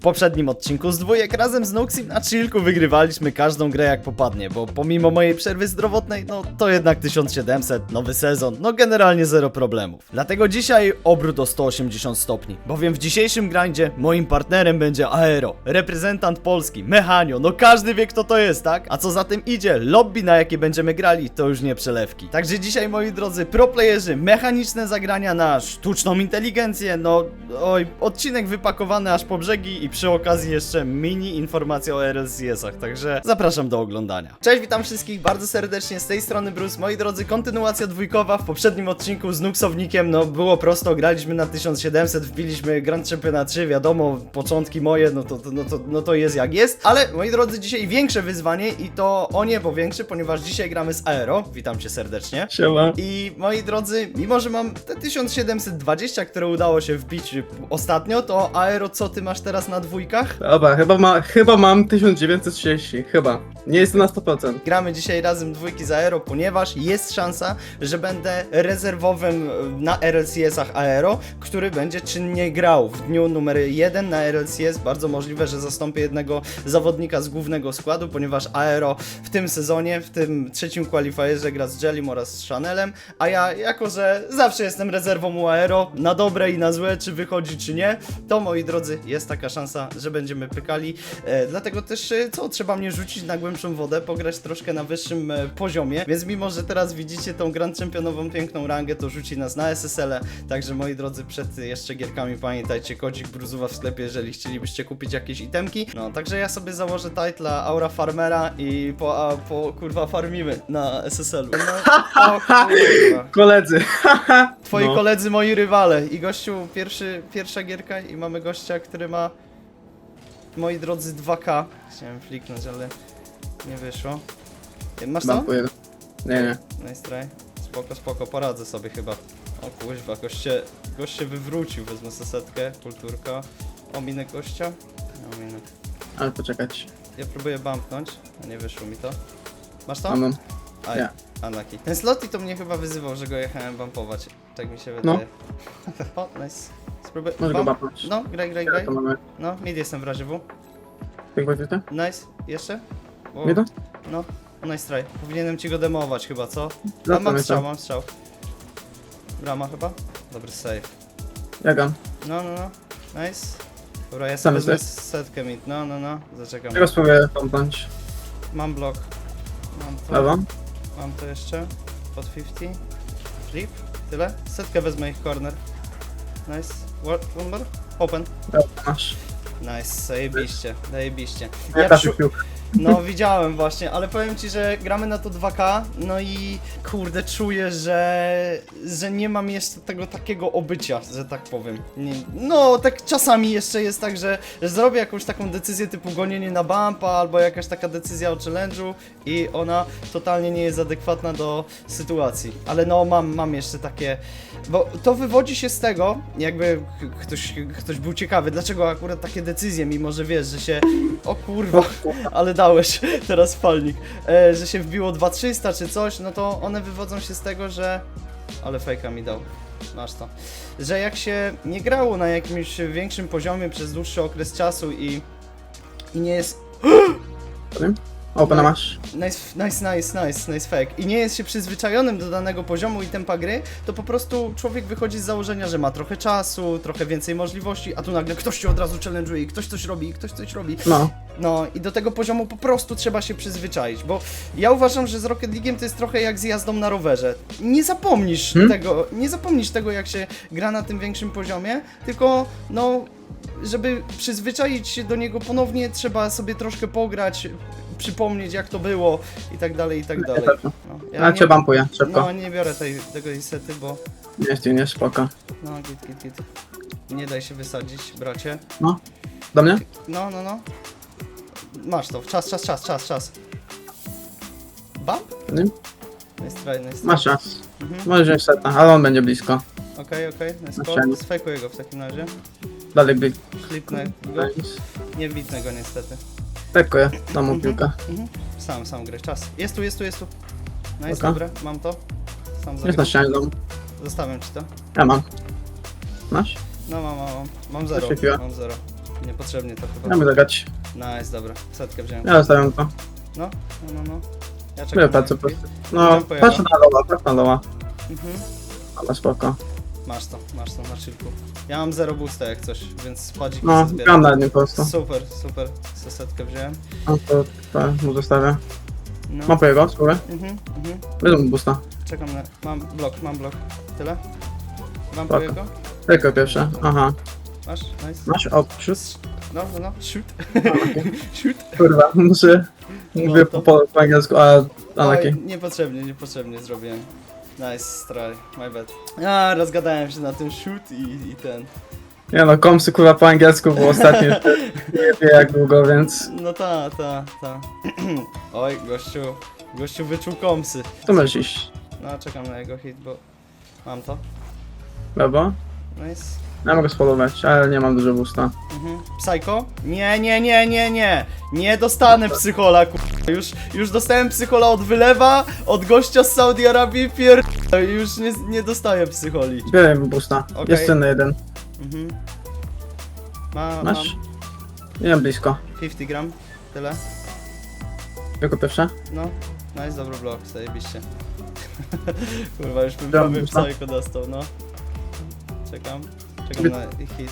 W poprzednim odcinku z dwójek razem z Nuxim na chillku wygrywaliśmy każdą grę jak popadnie, bo pomimo mojej przerwy zdrowotnej, no to jednak 1700, nowy sezon, no generalnie zero problemów. Dlatego dzisiaj obrót o 180 stopni, bowiem w dzisiejszym grindzie moim partnerem będzie Aero, reprezentant Polski, Mechanio, no każdy wie kto to jest, tak? A co za tym idzie, lobby na jakie będziemy grali, to już nie przelewki. Także dzisiaj moi drodzy, proplayerzy, mechaniczne zagrania na sztuczną inteligencję, no oj, odcinek wypakowany aż po brzegi i przy okazji jeszcze mini informacja o RLCS-ach, także zapraszam do oglądania. Cześć, witam wszystkich bardzo serdecznie, z tej strony Bruce, moi drodzy, kontynuacja dwójkowa, w poprzednim odcinku z Nuxownikiem, no było prosto, graliśmy na 1700, wbiliśmy Grand Championa 3, wiadomo, początki moje, no to, to, no, to, no to jest jak jest, ale moi drodzy, dzisiaj większe wyzwanie i to o niebo większe, ponieważ dzisiaj gramy z Aero, witam cię serdecznie. Siema. I moi drodzy, mimo że mam te 1720, które udało się wbić ostatnio, to Aero, co ty masz teraz na dwójkach? Dobra, chyba, ma, chyba mam 1930, chyba. Nie jestem na 100%. Gramy dzisiaj razem dwójki z Aero, ponieważ jest szansa, że będę rezerwowym na RLCS-ach Aero, który będzie czynnie grał w dniu numer 1 na RLCS. Bardzo możliwe, że zastąpię jednego zawodnika z głównego składu, ponieważ Aero w tym sezonie, w tym trzecim qualifierze gra z Jellim oraz z Chanelem, a ja, jako że zawsze jestem rezerwą u Aero, na dobre i na złe, czy wychodzi, czy nie, to moi drodzy, jest taka szansa, że będziemy pykali. E, dlatego też, e, co, trzeba mnie rzucić na głębszą wodę, pograć troszkę na wyższym e, poziomie, więc mimo, że teraz widzicie tą Grand Championową piękną rangę, to rzuci nas na SSL-e, także moi drodzy, przed jeszcze gierkami pamiętajcie, kodzik Bruzuwa w sklepie, jeżeli chcielibyście kupić jakieś itemki. No, także ja sobie założę titla Aura Farmera i po, a, po kurwa farmimy na SSL-u. No, o kurwa. Koledzy. Twoi No. koledzy, moi rywale. I gościu, pierwszy, pierwsza gierka i mamy gościa, który ma, moi drodzy, 2K. Chciałem fliknąć, ale nie wyszło. Masz to? Nie, nie. Nice try. Spoko, spoko, poradzę sobie chyba. O kuźwa, gość się, gość się wywrócił, wezmę sesetkę, kulturka. Ominę gościa? Nie ominę. Ale poczekać. Ja próbuję bumpnąć, a nie wyszło mi to. Masz to? Mam, mam. Aj, Nie. unlucky. Ten sloty to mnie chyba wyzywał, że go jechałem bumpować. Tak mi się No. wydaje. o, nice. Spróbuj. Może go bapnąć. No, graj, graj, graj. to mamy. No, mid jestem w razie W. Pięknie widzę? Nice. Jeszcze? O, to? No, nice try. Powinienem ci go demować chyba, co? A Wracamy mam strzał, mam strzał. Brama chyba? Dobry save. Jagam. No, no, no. Nice. Dobra, ja Sam sobie wezmę setkę mid. No, no, no. Zaczekam. Tego spróbuję pompnąć. Mam blok. Mam to. Lewo. Mam to jeszcze. Pod 50. Flip. Tyle. Setkę wezmę ich corner. Nice. Open. Dobra, masz. Nice. Zajebiście. Zajebiście. Ja piłkę. No widziałem właśnie, ale powiem ci, że gramy na to 2K, no i kurde czuję, że, że nie mam jeszcze tego takiego obycia, że tak powiem. Nie, no tak czasami jeszcze jest tak, że, zrobię jakąś taką decyzję typu gonienie na bumpa albo jakaś taka decyzja o challenge'u i ona totalnie nie jest adekwatna do sytuacji. Ale no mam, mam jeszcze takie, bo to wywodzi się z tego, jakby ktoś, ktoś był ciekawy, dlaczego akurat takie decyzje, mimo że wiesz, że się, o kurwa, ale dałeś teraz falnik, e, że się wbiło 2300 czy coś, no to one wywodzą się z tego, że... Ale fejka mi dał. Masz to. Że jak się nie grało na jakimś większym poziomie przez dłuższy okres czasu i, i nie jest... Opena masz. Nice, nice, nice, nice, nice fake. I nie jest się przyzwyczajonym do danego poziomu i tempa gry, to po prostu człowiek wychodzi z założenia, że ma trochę czasu, trochę więcej możliwości, a tu nagle ktoś się od razu challenge'uje, i ktoś coś robi, i ktoś coś robi. No. No i do tego poziomu po prostu trzeba się przyzwyczaić, bo ja uważam, że z Rocket League'em to jest trochę jak z jazdą na rowerze. Nie zapomnisz Hmm? tego, nie zapomnisz tego jak się gra na tym większym poziomie, tylko no żeby przyzwyczaić się do niego ponownie trzeba sobie troszkę pograć, przypomnieć jak to było i tak dalej i tak dalej. No, Ja cię bampuję, szybko. no nie biorę tej, tego isety, bo Nie, nie, spoko. no git git git. Nie daj się wysadzić, bracie. Do mnie? No, no, no. Masz to. Czas, czas, czas, czas, czas. Bump? Nie? Nice try, nice try. Masz czas. Mhm. Możesz wziąć seta, ale on będzie blisko. Okej, okej, nice call. Sfejkuję go w takim razie. Dalej blik. Klipnę go. Nie wbitnę go niestety. Pekuję. Dam mu Mhm. piłkę. Mhm. Sam, sam grę. Czas. Jest tu, jest tu, jest tu. Nice, Oka. dobre. Mam to. Sam Jest na ścianie. Zostawiam ci to. Ja mam. Masz? No mam, mam, mam. Mam zero. Mam zero. Niepotrzebnie to chyba. Mamy zagrać. Nice, dobra. Setkę wziąłem. Ja zostawiam to. No, no, no, no. Ja Ja czekam. patrzę po prostu. No, Dziękuję. patrz na doła, patrz na doła. Mhm. Ale spoko. Masz to, masz to na chillku. Ja mam zero boosta jak coś, więc spadzik No, na jednym po prostu. Super, super. Se setkę wziąłem. No to, to mu zostawię. No. Mam po jego, spróbuję. Mhm, mhm. Będę mu busta. Czekam na... Mam blok, mam blok. Tyle? Mam Spoko. twojego? Tylko pierwsze. Aha. Masz? Nice. Masz? O, shoot. No, no, no. Shoot. Shoot. Kurwa, muszę... Mówię to- po, po, po angielsku, a... Oj, niepotrzebnie, niepotrzebnie zrobiłem. Nice try, my bad. A, rozgadałem się na tym shoot i, i ten. Nie no, komsy kurwa po angielsku było ostatnio. nie wie jak długo, więc... No ta, ta, ta. Oj, gościu. Gościu wyczuł komsy. Tu możesz iść. No, czekam na jego hit, bo mam to. Lewo. Nice. Ja mogę spolować, ale nie mam dużo busta. Mhm. Psycho? Nie, nie, nie, nie, nie. Nie dostanę psychola, ku... Już, już dostałem psychola od wylewa, od gościa z Saudi Arabii, pier... Już nie, nie dostaję psycholi. Zbieraj mi busta. Okej. Jest cenny jeden. Mhm. Ma, Masz? Nie wiem, blisko. mam 50 gram. Tyle. Tylko pierwsze. No. Nice, dobry blok, zajebiście. Kurwa, już bym prawie psycho dostał, no. Czekam. Czekam na hit.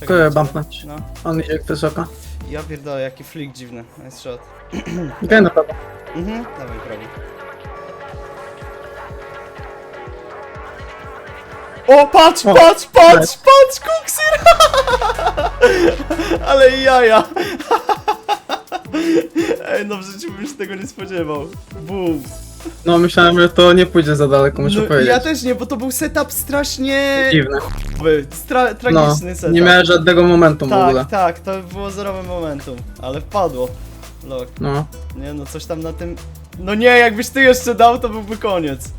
Czekam ciebie. bumpnąć. No. On idzie wysoko. Ja pierdolę, jaki flick dziwny. Nice shot. Okej, na prawo. Mhm, dawaj prawie. O, patrz, O, patrz, patrz, patrz, kuksir! Ale jaja! Ej, no w życiu bym się tego nie spodziewał. Boom. No myślałem, że to nie pójdzie za daleko, muszę No, powiedzieć. ja też nie, bo to był setup strasznie... Dziwny. ch**wy, Stra No, tragiczny setup. nie miałem żadnego momentu w ogóle. Tak, tak, to było zerowe momentum, ale wpadło. Lok. No. Nie no, coś tam na tym... No nie, jakbyś ty jeszcze dał, to byłby koniec.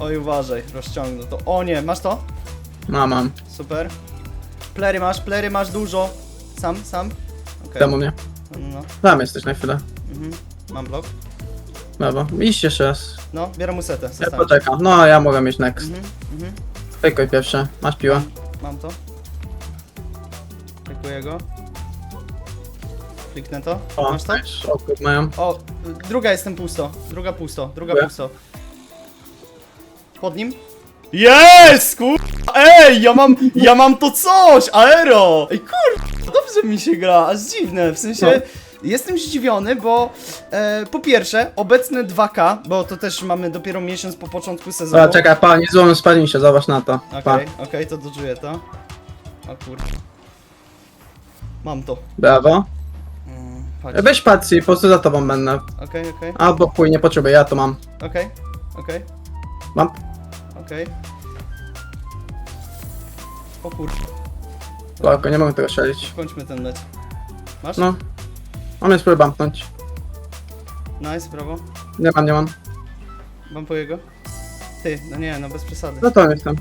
Oj, uważaj, rozciągnął to. O nie, masz to? No, mam. Super. Plery masz, plery masz dużo. Sam, sam? Okej. Temu mnie. No, no, no. Tam jesteś na chwilę. Mhm. Mam blok. Lewo. Iść jeszcze raz. No, bieram mu setę. Ja zostawiam. poczekam. No, ja mogę mieć next. Mhm, mhm. Pierwsze. Masz piłę. Mam to. Klikuję go. Kliknę to. O, Masz to? też. Kur- mają. O, y, druga jestem pusto. Druga pusto, druga Dziękuję. pusto. Pod nim? Jest, kur... Ej, ja mam, ja mam to coś, aero! Ej, kur... Dobrze mi się gra, aż dziwne, w sensie... Jestem zdziwiony, bo e, po pierwsze, obecne 2K, bo to też mamy dopiero miesiąc po początku sezonu. Dobra, czekaj, pa, nie złomem spadnij się, zobacz na to. Pa. Okej, okej, to doczuję to. O kur... Mam to. Brawo. Mm, patrz. Weź patrzcie, po prostu za tobą będę. Okej, okej, Albo chuj, nie potrzebuję, ja to mam. okej, okej, Mam. okej. O kur... Spoko, nie mogę tego strzelić. Kończmy ten mecz. Masz? No. On mnie spróbuję bumpnąć. Nice, brawo. Nie mam, nie mam. Po jego. Ty, no nie, no bez przesady. No to jestem.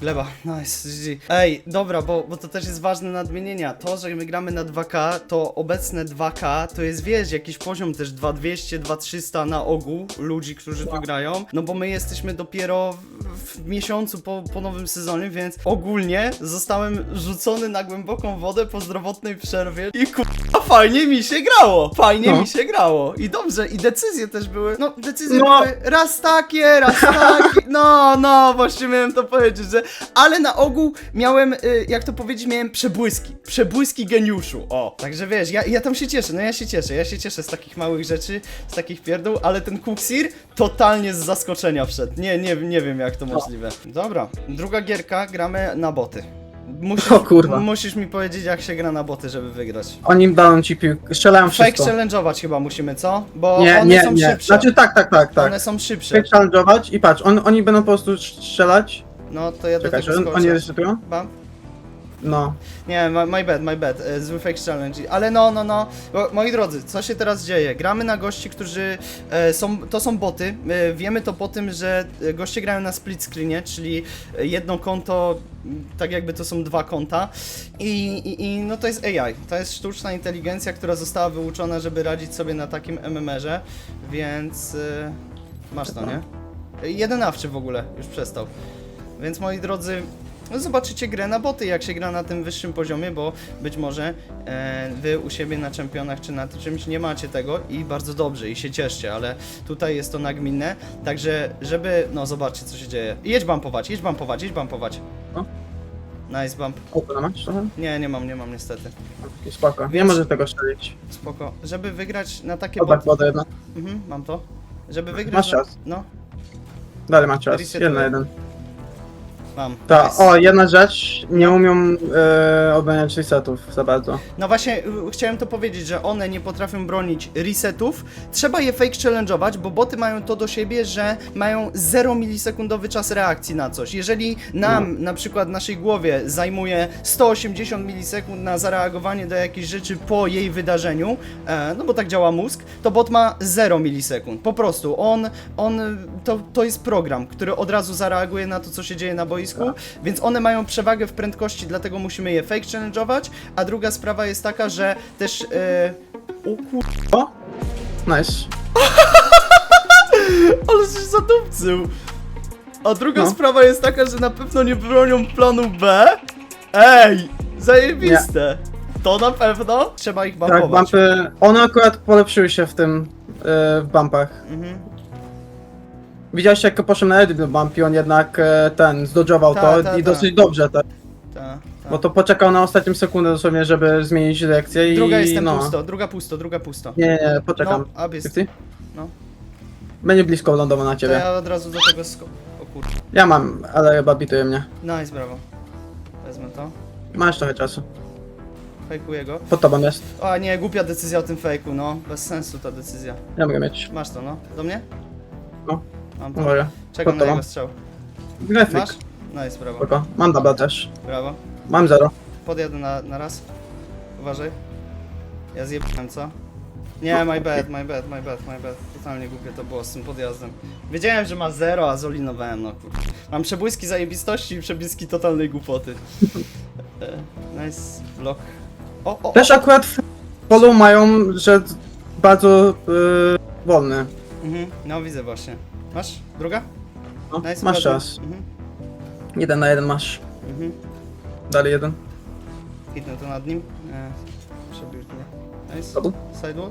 Gleba, nice, GG. Ej, dobra, bo, bo to też jest ważne nadmienienia. To, że my gramy na 2K, to obecne 2K, to jest, wiesz, jakiś poziom też 2200, 2300 na ogół ludzi, którzy tu grają. No bo my jesteśmy dopiero w, w miesiącu po, po nowym sezonie, więc ogólnie zostałem rzucony na głęboką wodę po zdrowotnej przerwie i kurwa, fajnie mi się grało, fajnie No. mi się grało. I dobrze, i decyzje też były, no decyzje No. były raz takie, raz takie, no, no, właśnie miałem to powiedzieć, że, ale na ogół miałem, y, jak to powiedzieć, miałem przebłyski, przebłyski geniuszu, o, także wiesz, ja, ja tam się cieszę, no ja się cieszę, ja się cieszę z takich małych rzeczy, z takich pierdół, ale ten Kuksir totalnie z zaskoczenia wszedł, nie, nie, nie wiem jak to możliwe. Dobra, druga gierka, gramy na boty. Musisz, O kurwa. musisz mi powiedzieć jak się gra na boty, żeby wygrać. Oni daną ci piłkę, strzelają Fake wszystko. challenge'ować chyba musimy, co? Bo Nie, one nie, są nie. szybsze. Znaczy tak, tak, tak, tak. One są szybsze. Fake challenge'ować i patrz, on, oni będą po prostu strzelać. No to ja do Czekaj, tego czy on, skoczę. oni resetują? Bam. No. Nie, my, my bad, my bad, e, zły fake challenge. Ale no, no, no, bo, moi drodzy, co się teraz dzieje? Gramy na gości, którzy e, są, to są boty. E, wiemy to po tym, że e, goście grają na split screenie, czyli e, jedno konto, m, tak jakby to są dwa konta. I, i, I no to jest AI, to jest sztuczna inteligencja, która została wyuczona, żeby radzić sobie na takim MMR-ze, więc e, masz to, nie? E, Jedenawczy w ogóle, już przestał. Więc moi drodzy, zobaczycie grę na boty, jak się gra na tym wyższym poziomie, bo być może e, wy u siebie na czempionach czy na czymś nie macie tego i bardzo dobrze i się cieszcie, ale tutaj jest to nagminne, także żeby, no zobaczcie co się dzieje. Jedź bumpować, jedź bumpować, jedź bumpować. No. Nice bump. Open masz trochę? Nie, nie mam, nie mam niestety. Spoko. Nie możesz tego strzelić. Spoko. Żeby wygrać na takie Dobra, boty... wodę jedna. Mhm, mam to. Żeby wygrać... Masz na- czas. No, Dalej masz czas. Jeden na jeden. Mam. Ta, Nice. o, jedna rzecz. Nie umią e, odmieniać resetów za bardzo. No właśnie, y, chciałem to powiedzieć, że one nie potrafią bronić resetów. Trzeba je fake challenge'ować, bo boty mają to do siebie, że mają 0 milisekundowy czas reakcji na coś. Jeżeli nam, na przykład naszej głowie zajmuje 180 milisekund na zareagowanie do jakiejś rzeczy po jej wydarzeniu, e, no bo tak działa mózg, to bot ma 0 milisekund. Po prostu on, on to, to jest program, który od razu zareaguje na to, co się dzieje na boisku, więc one mają przewagę w prędkości, dlatego musimy je fake challenge'ować, a druga sprawa jest taka, że też... E, o kur... O! Nice. Ale się zadupcył! A druga No. sprawa jest taka, że na pewno nie bronią planu B. Ej! Zajebiste! To na pewno? Trzeba ich Tak, bumpować. bumpy. One akurat polepszyły się w tym. E, w bumpach. Mhm. Widziałeś jak poszedł na edit bump i on jednak e, ten zdodżował Ta, to ta, i ta. dosyć dobrze tak. Ta, ta. Bo to poczekał na ostatnią sekundę dosłownie, żeby zmienić dyrekcję i Druga jestem no. pusto, druga pusto, druga pusto. Nie, nie, nie, poczekam. No, ab jest. Fifty? No. Będzie blisko lądował na To ciebie. ja od razu do tego sko... O kur... Ja mam, ale chyba bituje mnie. Nice, brawo. Wezmę to. Masz trochę czasu. Fejkuję go. Pod tobą jest. O nie, głupia decyzja o tym fejku, no. Bez sensu ta decyzja. Ja mogę mieć. Masz to, no. Do mnie? No. Mam to. Uwaga. Czekam na jego strzał. Grafik. Masz? Nice, brawo. Spoko. Mam dobra też. Brawo. Mam zero. Podjadę na, na raz. Uważaj. Ja zjebałem, co? Nie, my bad, my bad, my bad, my bad. Totalnie głupie to było z tym podjazdem. Wiedziałem, że ma zero, a zolinowałem, no kur... Mam przebłyski zajebistości i przebłyski totalnej głupoty. E, nice block. O, o, o, Też akurat w polu mają, że bardzo yy, wolny. Mhm, no widzę właśnie. Masz? Druga? No, Nice, masz czas. Mhm, Jeden na jeden masz. mhm. Dalej jeden. Hitnę to nad nim. Nie, przebił mnie. Nice. Double. Sidewall.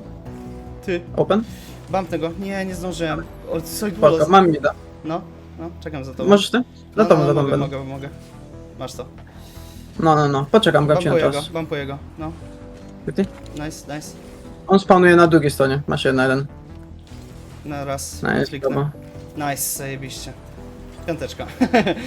Ty, Open. bumpnę go. Nie, nie zdążyłem. O, sidewall. Mam mida. No, no, czekam za tobą. Możesz ty? Za no, tobą, no, za tobą mogę, będę. mogę, mogę. Masz to. No, no, no. Poczekam, gapcie na Bumpuję go, czas. bumpuję go. No, Ty? nice, nice. On spawnuje na drugiej stronie. Masz jeden na jeden. Na raz Nice, kliknę. dobra. Nice, zajebiście. Piąteczka.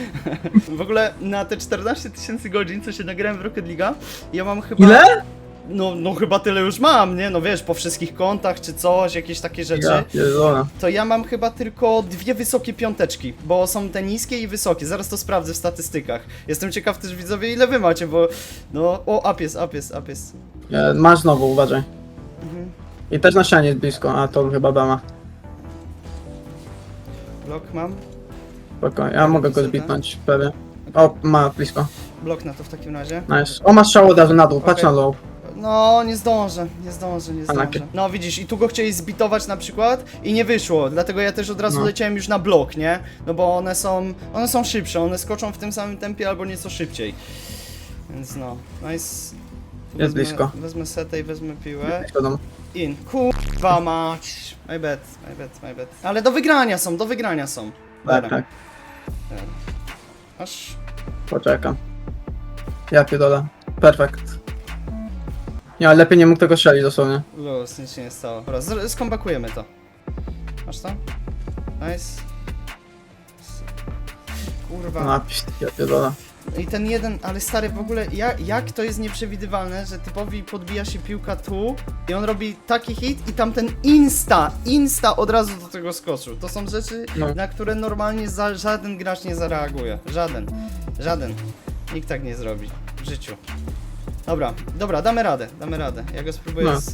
w ogóle na te 14 tysięcy godzin, co się nagrałem w Rocket League'a, ja mam chyba... Ile? No, no chyba tyle już mam, nie? No wiesz, po wszystkich kontach czy coś, jakieś takie rzeczy. Ja, pierdolę. To ja mam chyba tylko dwie wysokie piąteczki, bo są te niskie i wysokie. Zaraz to sprawdzę w statystykach. Jestem ciekaw też widzowie, ile wy macie, bo... No, o, up jest, up jest, up jest. E, Masz znowu, uważaj. Mhm. I też na ścianie jest blisko, a to chyba Bama. Blok mam. Spoko, ja mogę go zbitnąć, pewnie. O, ma blisko. Blok na to w takim razie. Nice. O, masz strzał od razu na dół, patrz Okej. na low. No, nie zdążę, nie zdążę, nie zdążę. No widzisz, i tu go chcieli zbitować na przykład i nie wyszło, dlatego ja też od razu No. leciałem już na blok, nie? No bo one są, one są szybsze, one skoczą w tym samym tempie albo nieco szybciej. Więc no, nice. Jest wezmę, blisko. Wezmę setę i wezmę piłę. Blisko dom. In. Kurwa mać. My bad, my bad, my bad. Ale do wygrania są, do wygrania są. Tak, Dobra. tak. Aż... Poczekam. Ja pierdolę. Perfekt. Ale lepiej nie mógł tego strzelić dosłownie. Luz, nic się nie stało. Dobra, z- skombakujemy to. Masz to? Nice. Kurwa. Napis, ja pierdolę. I ten jeden, ale stary, w ogóle jak, jak to jest nieprzewidywalne, że typowi podbija się piłka tu i on robi taki hit i tamten insta, insta od razu do tego skoczył. To są rzeczy, No. na które normalnie za, żaden gracz nie zareaguje. Żaden. Żaden. Nikt tak nie zrobi w życiu. Dobra, dobra, damy radę, damy radę. Ja go spróbuję No. z...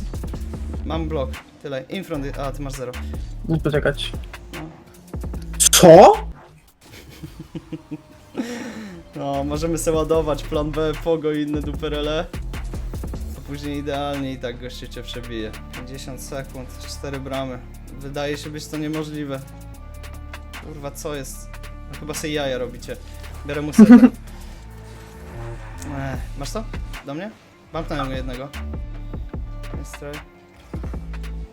Mam blok, tyle. Infront, a ty masz zero. Nie poczekać. No. Co? No, możemy sobie ładować plan B, Pogo i inne duperele. To później idealnie i tak gościu cię przebije. 50 sekund, 4 bramy. Wydaje się być to niemożliwe. Kurwa, co jest? No, chyba sobie jaja robicie. Biorę mu setę. Masz to? Do mnie? Bamknąłem go jednego. Nice try.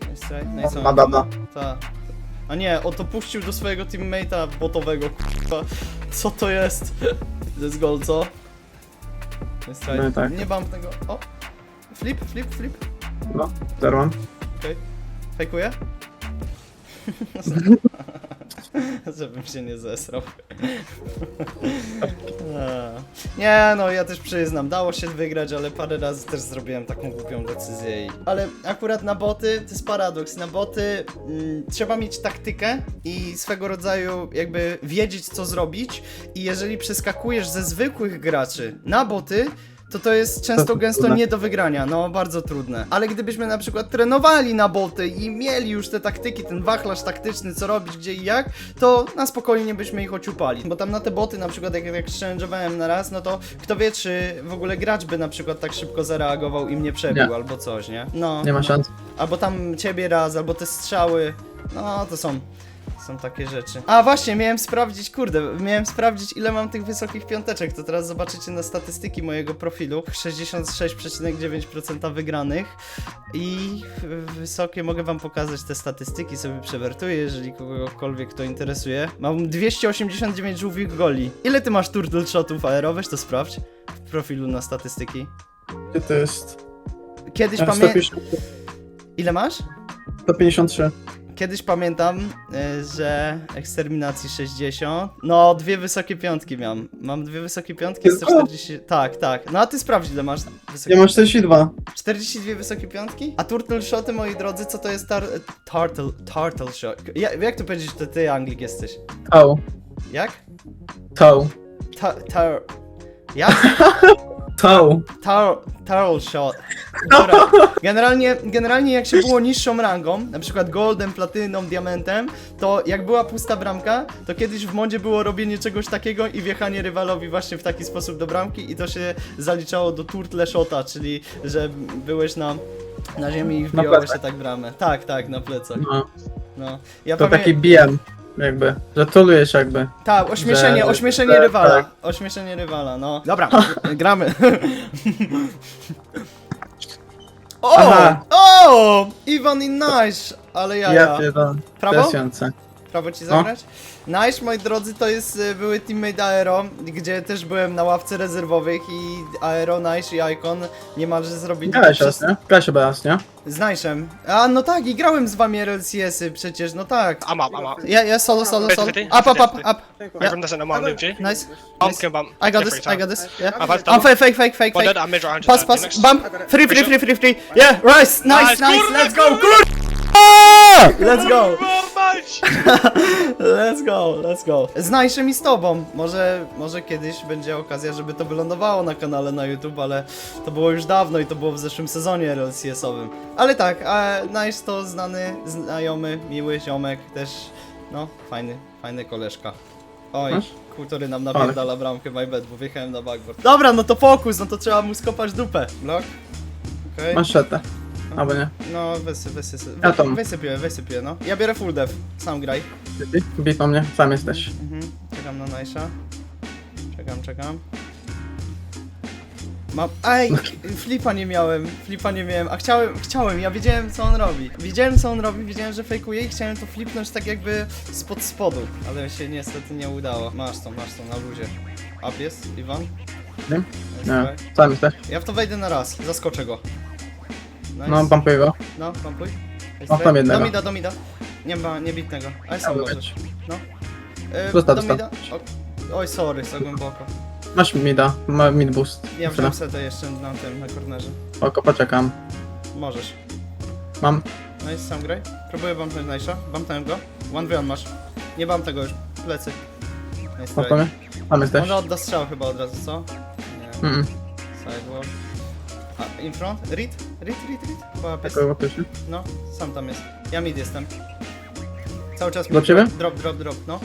Nice try. No i co? Ma dada. Ta. A nie, oto puścił do swojego teammate'a botowego, k***a. Co to jest? Jest gol, co? Nice try. No tak. Nie bamknę go. O! Flip, flip, flip. No, zero mam. Okej. Fejkuję? Żebym się nie zesrał. A. nie, no ja też przyznam, dało się wygrać, ale parę razy też zrobiłem taką głupią decyzję. I... Ale akurat na boty, to jest paradoks, na boty mm, trzeba mieć taktykę i swego rodzaju jakby wiedzieć co zrobić i jeżeli przeskakujesz ze zwykłych graczy na boty, to to jest często To gęsto nie do wygrania, no bardzo trudne. Ale gdybyśmy na przykład trenowali na boty i mieli już te taktyki, ten wachlarz taktyczny, co robić, gdzie i jak, to na spokojnie byśmy ich ociupali. Bo tam na te boty, na przykład jak, jak challenge'owałem na raz, no to kto wie, czy w ogóle gracz by na przykład tak szybko zareagował i mnie przebił Nie. albo coś, nie? No. Nie ma szans. Albo tam ciebie raz, albo te strzały. No, to są. Są takie rzeczy. A właśnie, miałem sprawdzić, kurde, miałem sprawdzić ile mam tych wysokich piąteczek, to teraz zobaczycie na statystyki mojego profilu. 66,9% wygranych i wysokie, mogę wam pokazać te statystyki, sobie przewertuję, jeżeli kogokolwiek to interesuje. Mam 289 żółwich goli. Ile ty masz turtle shotów aero? Weź to sprawdź w profilu na statystyki. Gdzie to jest? Kiedyś pamiętam... 150, Ile masz? 153. Kiedyś pamiętam, y, że eksterminacji 60. No, dwie wysokie piątki mam. Mam dwie wysokie piątki, Tylko? 140. Tak, tak. No a ty sprawdź, ile masz wysokie Ja mam 42. 42 wysokie piątki? A turtle shoty, moi drodzy, co to jest tar turtle, turtle shot? Ja, jak to powiedzieć, że ty Anglik jesteś? Tau. Jak? Tau. Ta, tar... Jak? Tau. Tar, turtle shot. Dobra. Generalnie, generalnie jak się było niższą rangą, na przykład goldem, platyną, diamentem, to jak była pusta bramka, to kiedyś w modzie było robienie czegoś takiego i wjechanie rywalowi właśnie w taki sposób do bramki i to się zaliczało do turtle shota, czyli że byłeś na, na ziemi i wbijałeś się tak bramę. Tak, tak, na plecach. No. No. Ja To pamię- taki BM. Jakby. Że tulujesz jakby. Tak, ośmieszenie, że- ośmieszenie że- rywala. tak. Ośmieszenie rywala, no. Dobra, gramy. o! Aha. O! Iwan i Nice! Ale ja, Ja pierdolę. Prawo? Prawo ci zagrać? Nice, moi drodzy, to jest y, były teammate Aero, gdzie też byłem na ławce rezerwowych i Aero, Nice i Icon niemalże zrobili Grałeś raz, nie? Grałeś chyba raz, nie? Z Nice'em. A, no tak, i grałem z wami RLCS-y przecież, no tak. I'm up, I'm up. Ja, ja solo, solo, solo. Up, up, up, up. Yeah. From doesn't know. Nice. Nice. can bump. I got this, I got this, yeah. I've had I'm fake, fake, fake, fake, I'm. Pass, pass, bump. Free, free, free, free, free. Yeah, right, nice, Nice, good, let's go, go. Let's go, let's go, let's go. Znajszę mi z tobą. Może, może kiedyś będzie okazja, żeby to wylądowało na kanale na YouTube, ale to było już dawno i to było w zeszłym sezonie LCS-owym. Ale tak, a Nice to znany, znajomy, miły ziomek, też, no, fajny, fajny koleżka. Oj, Masz? który nam napierdala bramkę, my bad, bo wjechałem na backboard. Dobra, no to fokus, no to trzeba mu skopać dupę. Blok. Szetę. Albo nie. No, wysy, wysy, wysy, Ja tam. wysypię, wysypię, no. Ja biorę full dev, sam graj. Bij po mnie, sam jesteś. Mhm, czekam na Najsza. Czekam, czekam. Mam. Ej, flipa nie miałem, flipa nie miałem, a chciałem, chciałem, ja wiedziałem co on robi. Wiedziałem co on robi, wiedziałem, że fejkuje i chciałem to flipnąć tak jakby spod spodu, ale się niestety nie udało. Masz to, masz to, na luzie. Up jest, Iwan? Nie? Nie. Sam jesteś. Ja w to wejdę na raz, zaskoczę go. Nice. No, bumpuj go. No, pompuj. Mam tam jednego. Domida, domida. Nie ma, nie bitnego. Ale sam Cały możesz. No. E, Zostaw, domida. O, oj, sorry, za głęboko. Masz mida. Ma mid boost. Ja wziąłem setę jeszcze na tym, na kornerze. Oko, poczekam. Możesz. Mam. No i sam graj. Próbuję bumpnąć Najsza. Bumpnąłem go. One v masz. Nie bump tego już. Plecy. Nice Mam try. Tam jesteś. Może odda strzał chyba od razu, co? Nie. Mm, Sidewalk. A, in front? Read? Read, read, read? Chyba pies. No, sam tam jest. Ja mid jestem. Cały czas Do mid. ciebie? Drop, drop, drop, no.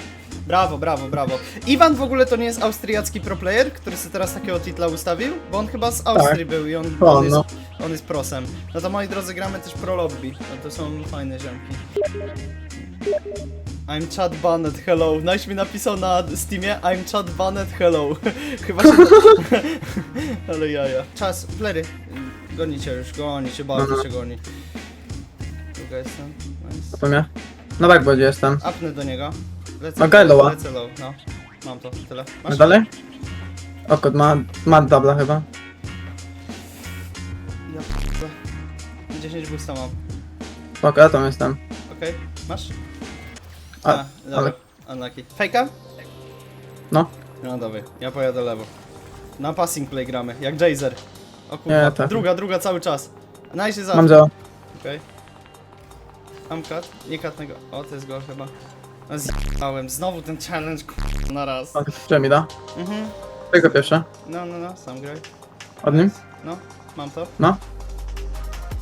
Brawo, brawo, brawo. Iwan w ogóle to nie jest austriacki pro player, który sobie teraz takiego titla ustawił, bo on chyba z Austrii był i on, on, on, jest, no. on jest prosem. No to moi drodzy, gramy też pro lobby, no to są fajne ziomki. I'm chat banned, hello. Naś mi napisał na Steamie, I'm chat banned, hello. Chyba się... Ale jaja. Czas, Flery. Goni cię już, goni cię, bardzo Aha. cię goni. Druga jestem, nice. To mnie. Na backboardzie jestem. Apnę do niego. Lecę, Ma Gailowa. lecę low, no. Mam to, tyle. Masz? Dalej? Okot ma, ma dubla chyba. Ja p***ę. 10 boosta mam. Ok, ja tam jestem. Okej, masz? A, A, dobra. ale- Unlucky. Fejka? No. No dawaj, ja pojadę lewo. Na passing play gramy, jak Jazer. O kurwa, Nie, tak. druga, druga cały czas. Najsie za. Mam zero. Okej. Mam kat, nie katnego. O, to jest go chyba. No zjebałem, znowu ten challenge k***a, na raz. Czy mi da? Mhm. Tego pierwsze. No, no, no, sam graj. Od nim. No, mam to.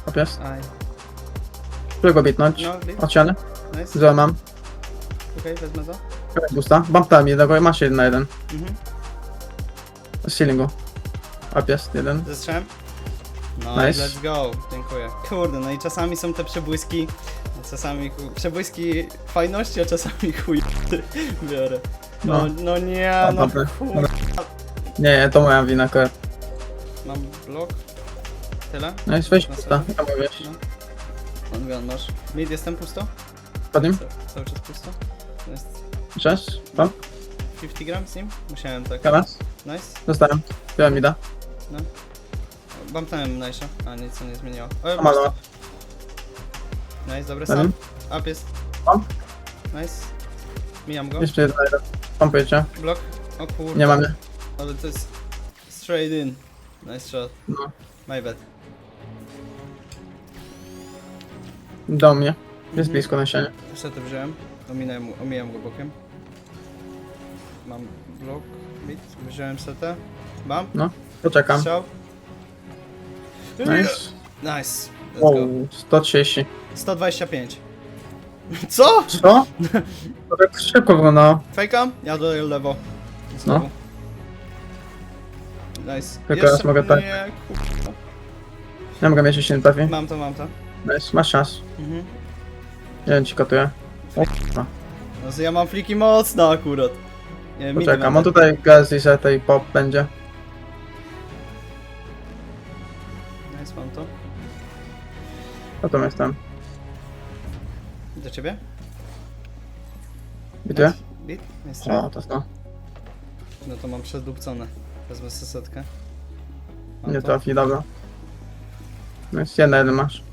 Hop jest. Aj. Żeby go bitnąć. No, bit. Od ściany. Nice. Zero mam. Okej, wezmę to. Busta. Bump tam jednego i masz jeden na jeden. Mhm. Z ceilingu. Up jest jeden. Zestrzałem? No Nice. let's go, dziękuję. Kurde, no i czasami są te przebłyski, czasami ku- przebłyski fajności, a czasami chuj biorę. No, No. no nie, A, no dobra. kur... Nie, nie, to moja wina akurat. Mam blok. Tyle? No i weź busta. Ja mówię. No. On masz. Mid jestem pusto? Pod nim. Ca- Cały czas pusto? To jest Cześć. Bump. 50 gram z nim? Musiałem tak. Teraz. Nice. Dostałem. Wziąłem mi da. Bumpnąłem najsza. A nic co nie zmieniło. O. Nice, dobry sam. Up jest. Bump. Nice. Mijam go. Jeszcze jeden cię. Blok. O kurde. Nie mam mnie. Ale to jest straight in. Nice shot. No. My bad. Do mnie. Jest Mhm. blisko na ścianie. Setę wziąłem. Ominąłem, omijam go bokiem. Mam blok. Bit. Wziąłem setę. Bam. Poczekam. Strzał. Nice. Nice. Let's go. Wow, 130. 125. Co? Co? To tak szybko wyglądało. Fejka? Ja do lewo. Znowu. Nice. Tylko mogę tak. Nie, kurwa. Mogę mieć jeśli nie trafi. Mam to, mam to. Nice, masz czas. Mhm. Jeden ci kotuję. O, k***a. No ja mam fliki mocno akurat. Nie, miny Poczekam, on tutaj gaz i set i pop będzie. Nice, mam to. To tam jestem. Do ciebie? Nice. Bit? Nice O, to jest to. No to mam przedupcone. Wezmę sesetkę. Mam Nie to. trafi, dobra. No jest jeden masz.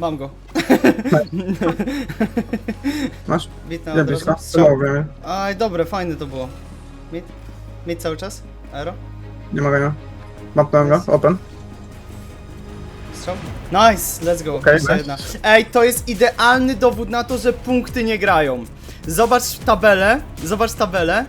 Mam go. Masz? Bit na. To Strzał. mogę, Aj, dobre, fajne to było. Mid? Mid cały czas? Aero? nie mogę, nie. Bumpnąłem go, open. Strzał? Nice, let's go. Okej, Jeszcze nice. jedna. Ej, to jest idealny dowód na to, że punkty nie grają. Zobacz tabelę, zobacz tabelę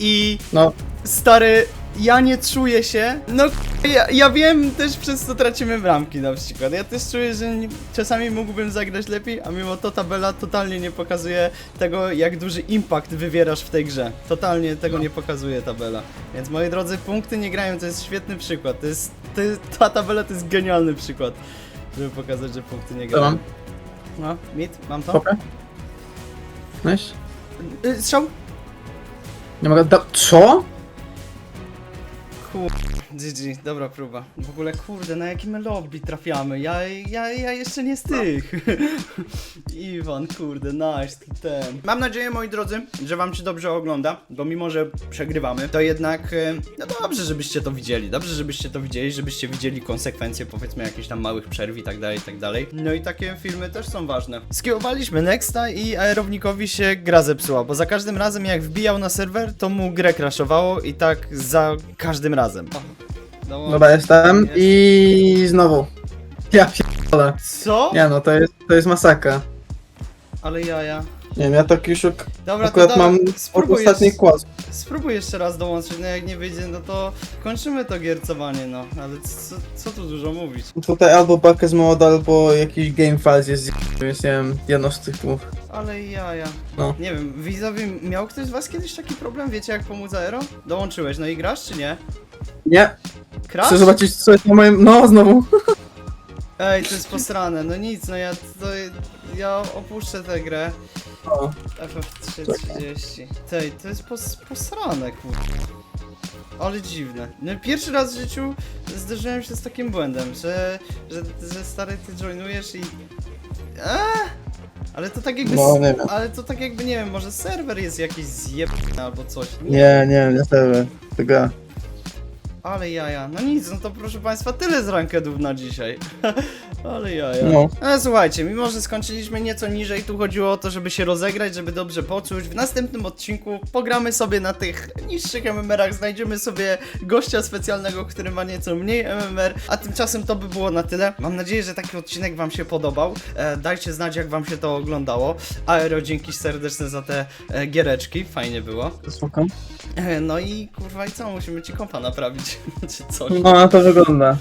i No, stary, ja nie czuję się. No, ja, ja wiem też przez co tracimy bramki na przykład. Ja też czuję, że nie, czasami mógłbym zagrać lepiej, a mimo to tabela totalnie nie pokazuje tego, jak duży impact wywierasz w tej grze. Totalnie tego nie pokazuje tabela. Więc moi drodzy, punkty nie grają, to jest świetny przykład. To jest, to jest, ta tabela to jest genialny przykład, żeby pokazać, że punkty nie to grają. mam. No, mid, mam to. Popę. Nice. Y, Strzał? Nie mogę, da... Co? Kur... GG, dobra próba. W ogóle kurde, na jakim lobby trafiamy? Ja, ja, ja jeszcze nie z tych. Iwan, kurde, nice, ten. Mam nadzieję, moi drodzy, że wam się dobrze ogląda, bo mimo, że przegrywamy, to jednak, e, no dobrze, żebyście to widzieli, dobrze, żebyście to widzieli, żebyście widzieli konsekwencje, powiedzmy, jakichś tam małych przerw i tak dalej, i tak dalej. No i takie filmy też są ważne. Skiłowaliśmy Nexta i aerownikowi się gra zepsuła, bo za każdym razem jak wbijał na serwer, to mu grę crashowało i tak za każdym razem. O, Dobra, jestem Jest. i znowu. Ja pierdolę. Co? Nie no, to jest, to jest masakra. Ale jaja. Nie wiem, ja tak już ak- Dobra, akurat to dawaj, mam od spróbuj, ostatnich jeszcze, spróbuj jeszcze raz dołączyć, no jak nie wyjdzie, no to kończymy to giercowanie, no. Ale co, co tu dużo mówić? Tutaj albo Bucket Mode, albo jakiś Game Files jest z więc nie wiem, jedno z tych dwóch. Ale jaja. No. Nie wiem, widzowie, miał ktoś z was kiedyś taki problem? Wiecie jak pomóc Aero? Dołączyłeś, no i grasz czy nie? Nie, Krasz? chcę zobaczyć co jest na moim... No, znowu. Ej, to jest posrane, no nic, no ja to... ja opuszczę tę grę. O, FF330. Tej, to jest pos, posrane, kurde. Ale dziwne. No pierwszy raz w życiu zderzyłem się z takim błędem, że, że, że stary ty joinujesz i... Eee! Ale to tak jakby... No, nie wiem. Ale to tak jakby, nie wiem, może serwer jest jakiś zjebany albo coś. Nie, nie, nie serwer. To gra. Ale jaja. No nic, no to proszę państwa, tyle z rankedów na dzisiaj. Ale jaja. No. Ale słuchajcie, mimo że skończyliśmy nieco niżej, tu chodziło o to, żeby się rozegrać, żeby dobrze poczuć. W następnym odcinku pogramy sobie na tych niższych MMR-ach, znajdziemy sobie gościa specjalnego, który ma nieco mniej MMR, a tymczasem to by było na tyle. Mam nadzieję, że taki odcinek wam się podobał. E, dajcie znać, jak wam się to oglądało. Aero, dzięki serdeczne za te e, giereczki, fajnie było. Spoko. E, no i kurwa i co, musimy ci kompa naprawić, czy coś. no na to wygląda.